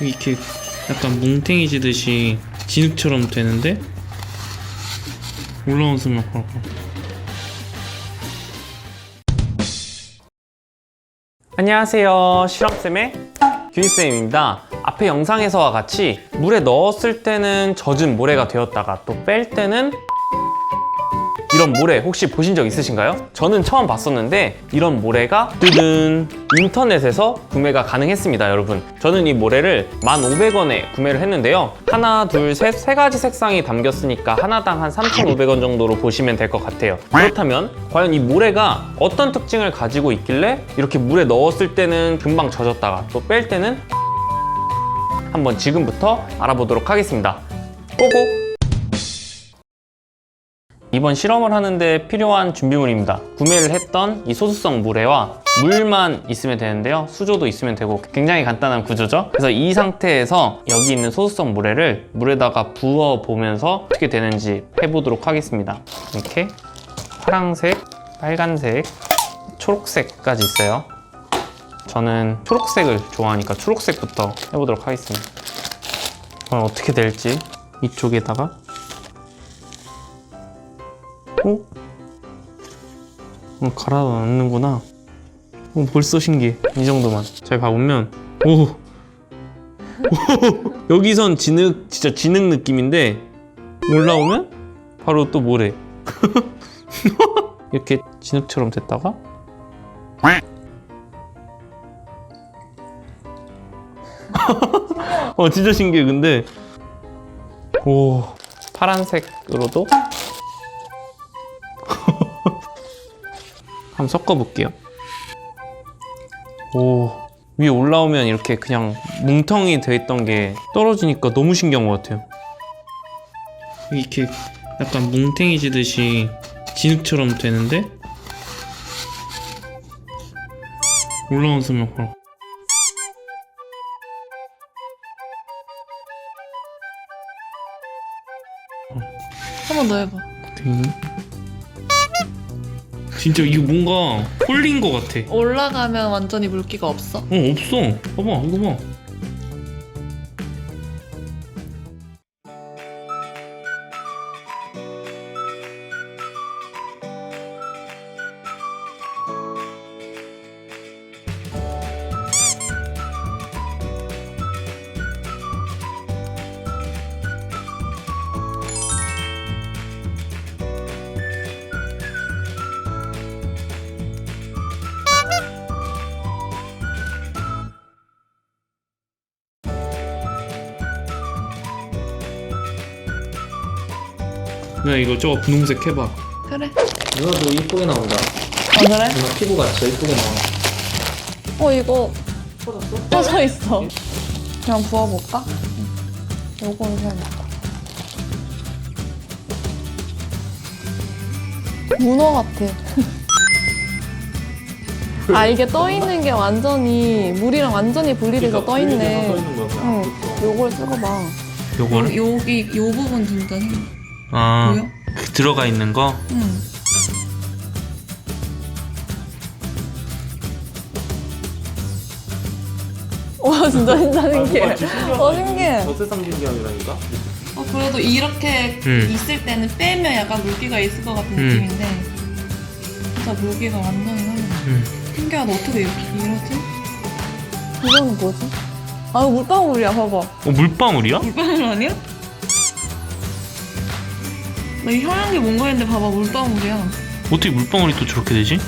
이렇게 약간 뭉탱이 지듯이 진흙처럼 되는데 올라온 수면 봐봐 안녕하세요. 실험쌤의 규희쌤입니다. 앞에 영상에서와 같이 물에 넣었을 때는 젖은 모래가 되었다가 또 뺄 때는 이런 모래 혹시 보신 적 있으신가요? 저는 처음 봤었는데 이런 모래가 뜨든 인터넷에서 구매가 가능했습니다 여러분. 저는 이 모래를 1,500원에 구매를 했는데요. 하나 둘셋 세 가지 색상이 담겼으니까 하나당 한 3,500원 정도로 보시면 될 것 같아요. 그렇다면 과연 이 모래가 어떤 특징을 가지고 있길래 이렇게 물에 넣었을 때는 금방 젖었다가 또 뺄 때는? 한번 지금부터 알아보도록 하겠습니다. 고고! 이번 실험을 하는데 필요한 준비물입니다. 구매를 했던 이 소수성 물회와 물만 있으면 되는데요. 수조도 있으면 되고 굉장히 간단한 구조죠. 그래서 이 상태에서 여기 있는 소수성 물회를 물에다가 부어 보면서 어떻게 되는지 해보도록 하겠습니다. 이렇게 파랑색, 빨간색, 초록색까지 있어요. 저는 초록색을 좋아하니까 초록색부터 해보도록 하겠습니다. 어떻게 될지 이쪽에다가 어? 어, 갈아 넣는구나. 어, 벌써 신기해. 이 정도만. 잘 봐보면, 오! 오! 여기선 진흙, 진짜 진흙 느낌인데, 올라오면 바로 또 모래. 이렇게 진흙처럼 됐다가, 어, 진짜 신기해, 근데. 오, 파란색으로도 한번 섞어볼게요. 오, 위에 올라오면 이렇게 그냥 뭉텅이 돼 있던 게 떨어지니까 너무 신기한 것 같아요. 이렇게 약간 뭉탱이 지듯이 진흙처럼 되는데 올라온 수면 봐봐 한번 더 해봐. 등. 진짜 이거 뭔가 홀린 것 같아. 올라가면 완전히 물기가 없어. 어 없어. 봐봐 이거 봐. 누나 이거 저거 분홍색 해봐. 그래. 누나도 이쁘게 나온다. 어 그래? 누나 피부가 진짜 이쁘게 나와. 어 이거 터져 있어. 그냥 부어볼까? 요거를 해야겠다. 문어 같아. 아 이게 떠 있는 게 완전히 물이랑 완전히 분리돼서 떠 있네. 응. 요걸 찍어봐. 요거를? 여기 요 부분 진짜 힘. 아? 그 들어가 있는 거. 응. 와 진짜 진짜 신기해. 어 신기해. 저 세상 신기함이라니까. 어, 그래도 이렇게 음. 있을 때는 빼면 약간 물기가 있을 것 같은 음. 느낌인데 진짜 물기가 완전히 나네. 음. 신기하다. 어떻게 이렇게 이러지? 이거는 뭐지? 아 물방울이야 봐봐. 어 물방울이야? 물방울 아니야? 나 이 하얀 게 뭔가 했는데 봐봐 물방울이야. 어떻게 물방울이 또 저렇게 되지?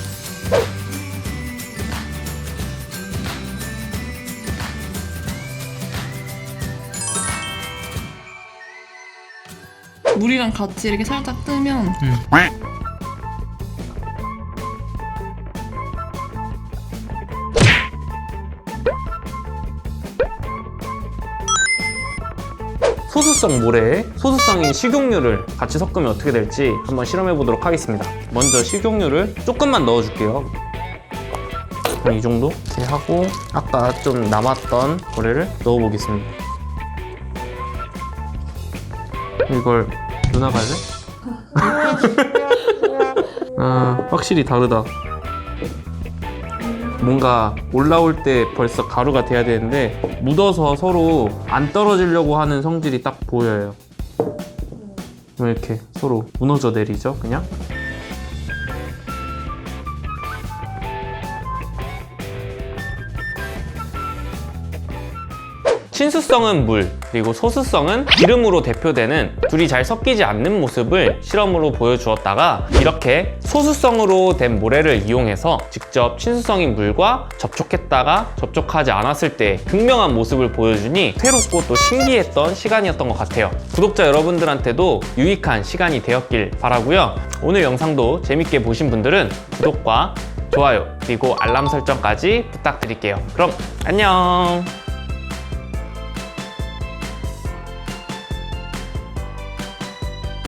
물이랑 같이 이렇게 살짝 뜨면 음. 소수성 모래에 소수성인 식용유를 같이 섞으면 어떻게 될지 한번 실험해 보도록 하겠습니다. 먼저 식용유를 조금만 넣어줄게요. 이 정도 이렇게 하고 아까 좀 남았던 모래를 넣어보겠습니다. 이걸 누나가 할래? 아 확실히 다르다. 뭔가 올라올 때 벌써 가루가 돼야 되는데 묻어서 서로 안 떨어지려고 하는 성질이 딱 보여요. 이렇게 서로 무너져 내리죠, 그냥. 친수성은 물, 그리고 소수성은 기름으로 대표되는 둘이 잘 섞이지 않는 모습을 실험으로 보여주었다가 이렇게 소수성으로 된 모래를 이용해서 직접 친수성인 물과 접촉했다가 접촉하지 않았을 때 극명한 모습을 보여주니 새롭고 또 신기했던 시간이었던 것 같아요. 구독자 여러분들한테도 유익한 시간이 되었길 바라고요. 오늘 영상도 재밌게 보신 분들은 구독과 좋아요 그리고 알람 설정까지 부탁드릴게요. 그럼 안녕.